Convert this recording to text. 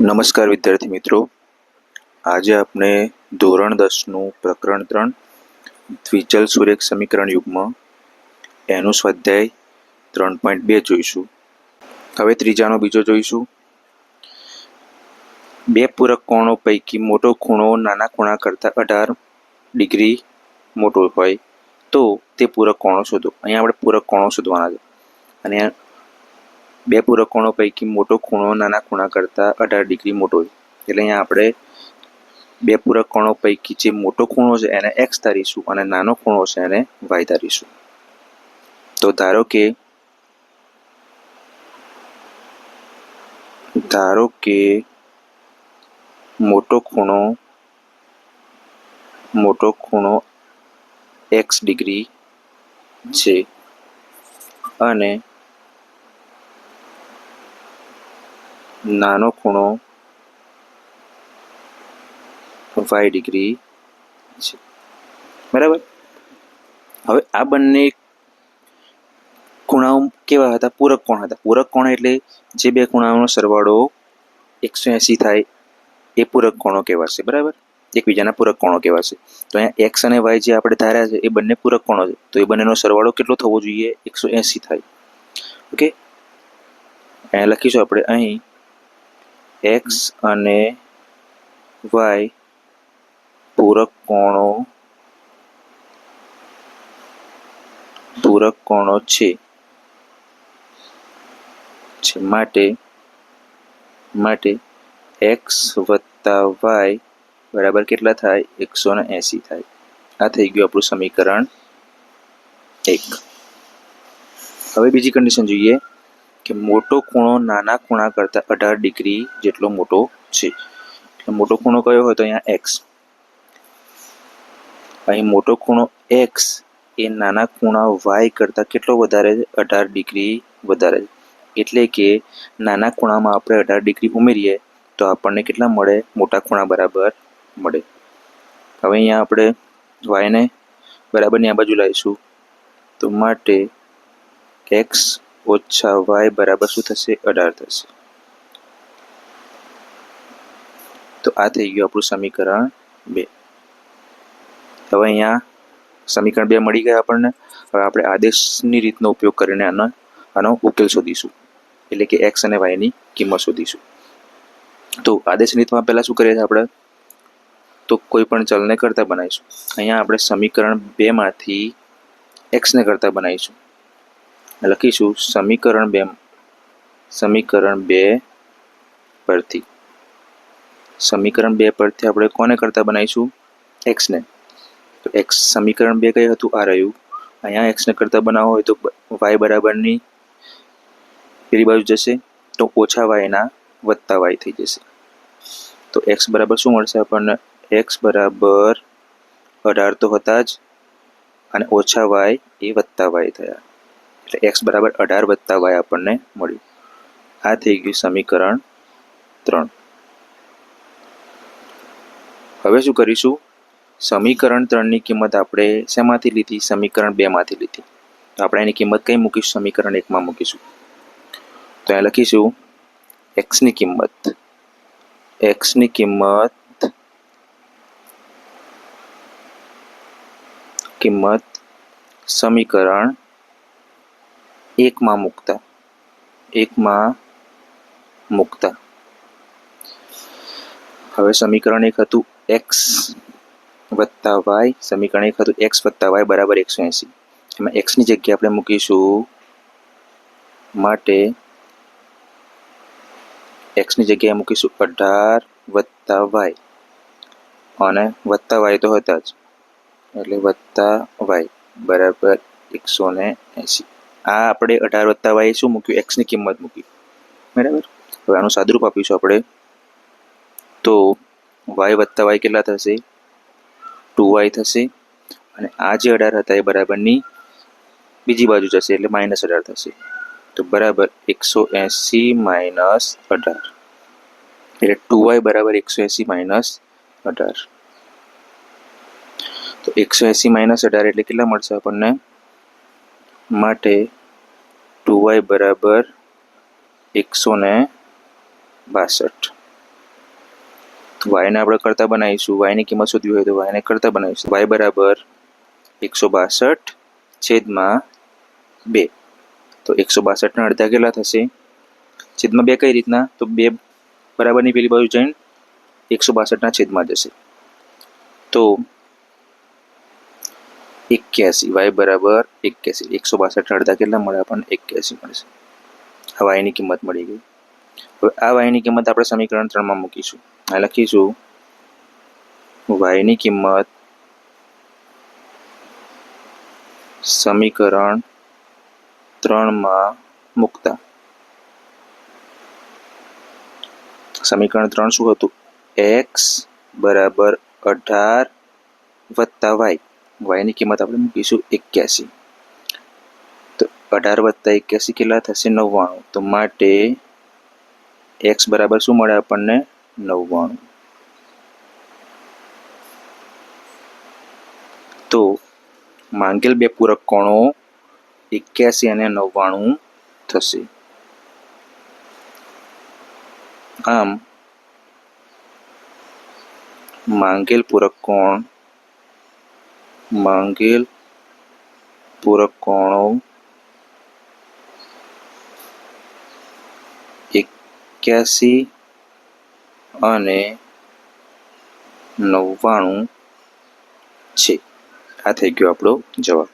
નમસ્કાર વિદ્યાર્થી મિત્રો. આજે આપણે ધોરણ દસનું પ્રકરણ ત્રણ, દ્વિચલ સુરેખ સમીકરણ યુગમાં. એનું સ્વાધ્યાય ત્રણ પોઈન્ટ બે જોઈશું. હવે ત્રીજાનો બીજો જોઈશું. બે પૂરક કોણો પૈકી મોટો ખૂણો નાના ખૂણા કરતાં અઢાર ડિગ્રી મોટો હોય તો તે પૂરક કોણો શોધો. અહીંયા આપણે પૂરક કોણો શોધવાના છે. અને બે પૂરક ખૂણો પૈકી મોટો ખૂણો નાના ખૂણા કરતાં અઢાર ડિગ્રી મોટો છે. એટલે અહીંયા આપણે બે પૂરક કોણો પૈકી જે મોટો ખૂણો છે એને એક્સ ધારીશું અને નાનો ખૂણો છે એને વાય ધારીશું. તો ધારો કે ધારો કે મોટો ખૂણો મોટો ખૂણો એક્સ ડિગ્રી છે. અને નાનો ખૂણો વાય ડિગ્રી છે. બરાબર? હવે આ બંને ખૂણાઓ કેવા હતા? પૂરક કોણ હતા? પૂરક કોણ એટલે જે બે ખૂણાઓનો સરવાળો એકસો એંસી થાય એ પૂરક કોણો કહેવાશે. બરાબર? એકબીજાના પૂરક કોણો કહેવાશે. તો અહીંયા એક્સ અને વાય જે આપણે ધાર્યા છે એ બંને પૂરક કોણો છે. તો એ બંનેનો સરવાળો કેટલો થવો જોઈએ? એકસો એંસી થાય. ઓકે? અહીંયા લખીશું આપણે અહીં એક્સ અને વાય પૂરક કોણો પૂરક કોણો છે માટે માટે એક્સ વત્તા વાય બરાબર કેટલા થાય? એકસો ને એંસી થાય. આ થઈ ગયું આપણું સમીકરણ એક. હવે બીજી કન્ડિશન જોઈએ. કે મોટો ખૂણો નાના ખૂણા કરતાં અઢાર ડિગ્રી જેટલો મોટો છે. એટલે મોટો ખૂણો કયો હોય તો અહીંયા એક્સ અહીં મોટો ખૂણો એક્સ એ નાના ખૂણા વાય કરતાં કેટલો વધારે અઢાર ડિગ્રી વધારે એટલે કે નાના ખૂણામાં આપણે અઢાર ડિગ્રી ઉમેરીએ તો આપણને કેટલા મળે? મોટા ખૂણા બરાબર મળે. હવે અહીંયા આપણે વાયને બરાબરની આ બાજુ લાવીશું. તો માટે એક્સ ઓછા વાય બરાબર શું થશે? અઢાર થશે. તો આ થઈ ગયું આપણું સમીકરણ બે. હવે અહીંયા સમીકરણ બે મળી ગયા આપણને. હવે આપણે આદેશની રીતનો ઉપયોગ કરીને આનો આનો ઉકેલ શોધીશું. એટલે કે એક્સ અને વાયની કિંમત શોધીશું. તો આદેશ રીતમાં પહેલાં શું કરીએ છીએ આપણે? તો કોઈ પણ ચલને કરતા બનાવીશું. અહીંયા આપણે સમીકરણ બેમાંથી એક્સને કરતા બનાવીશું. લખીશું સમીકરણ બે સમીકરણ બે પરથી. સમીકરણ બે પરથી આપણે કોને કરતા બનાવીશું? એક્સને તો એક્સ સમીકરણ બે કયું હતું? આ રહ્યું. અહીંયા એક્સને કરતા બનાવવો હોય તો વાય બરાબરની પેલી બાજુ જશે. તો ઓછા વાયના વત્તા વાય થઈ જશે. તો એક્સ બરાબર શું મળશે આપણને? એક્સ બરાબર અઢાર તો હતા જ. અને ઓછા વાય એ વત્તા વાય થયા. એટલે એક્સ બરાબર અઢાર વત્તા વાય આપણને મળ્યું. આ થઈ ગયું સમીકરણ ત્રણ. હવે શું કરીશું? સમીકરણ ત્રણની કિંમત આપણે શેમાંથી લીધી? સમીકરણ બેમાંથી લીધી. તો આપણે એની કિંમત કઈ મૂકીશું? સમીકરણ એકમાં મૂકીશું. તો અહીંયા લખીશું એક્સની કિંમત એક્સની કિંમત કિંમત સમીકરણ એકમાં મુકતા. એકમાં મુકતા. હવે સમીકરણ એક હતું એક્સ વત્તા વાય સમીકરણ એક હતું એક્સ વત્તા વાય બરાબર એકસો એંસી એમાં એક્સની જગ્યાએ આપણે મૂકીશું માટે એક્સની જગ્યાએ મૂકીશું અઢાર વત્તા વાય અને વત્તા વાય તો હતા જ. એટલે વત્તા વાય બરાબર એકસો ને એંસી આ આપણે અઢાર વત્તા વાય શું મૂક્યું? એક્સની કિંમત મૂકી. બરાબર? હવે આનું સાદુરૂપ આપીશું આપણે. તો વાય વત્તા વાય કેટલા થશે? ટુ વાય થશે. અને આ જે અઢાર હતા એ બરાબરની બીજી બાજુ જશે એટલે માઇનસ અઢાર થશે. તો બરાબર એકસો એંસી માઇનસ અઢાર. એટલે ટુ વાય બરાબર એકસો એંસી માઇનસ અઢાર. તો એકસો એંસી માઇનસ અઢાર એટલે કેટલા મળશે આપણને? માટે ટુ વાય બરાબર એકસો ને બાસઠ. વાયને આપણે કરતા બનાવીશું. વાયની કિંમત શોધવી હોય તો વાયને કરતા બનાવીશું. વાય બરાબર એકસો બાસઠ છેદમાં બે. તો એકસો બાસઠના અડધા કેટલા થશે? છેદમાં બે કઈ રીતના? તો બે બરાબરની પેલી બાજુ જઈને એકસો બાસઠના છેદમાં જશે. તો એક્યાસી. વાય બરાબર એક્યાસી. એકસો બાસઠ અડધા કેટલા મળે આપણને એક્યાસી મળશે. આ વાયની કિંમત મળી ગઈ. હવે આ વાયની કિંમત આપણે સમીકરણ ત્રણમાં મૂકીશું. આ લખીશું. વાયની કિંમત સમીકરણ ત્રણમાં મૂકતા. સમીકરણ ત્રણ શું હતું? એક્સ બરાબર અઢાર વત્તા વાય વાયની કિંમત આપણે મૂકીશું એક્યાસી. તો અઢાર વત્તા એક્યાસી કેટલા થશે? નવ્વાણું. તો માટે એક્સ બરાબર શું મળે આપણને? નવ્વાણું. તો માંગેલ બે પૂરક કોણો એક્યાસી અને નવ્વાણું થશે. આમ માંગેલ પૂરક કોણ? માંગેલ પૂરકોણો એક્યાસી અને નવ્વાણું છે. આ થઈ ગયો આપણો જવાબ.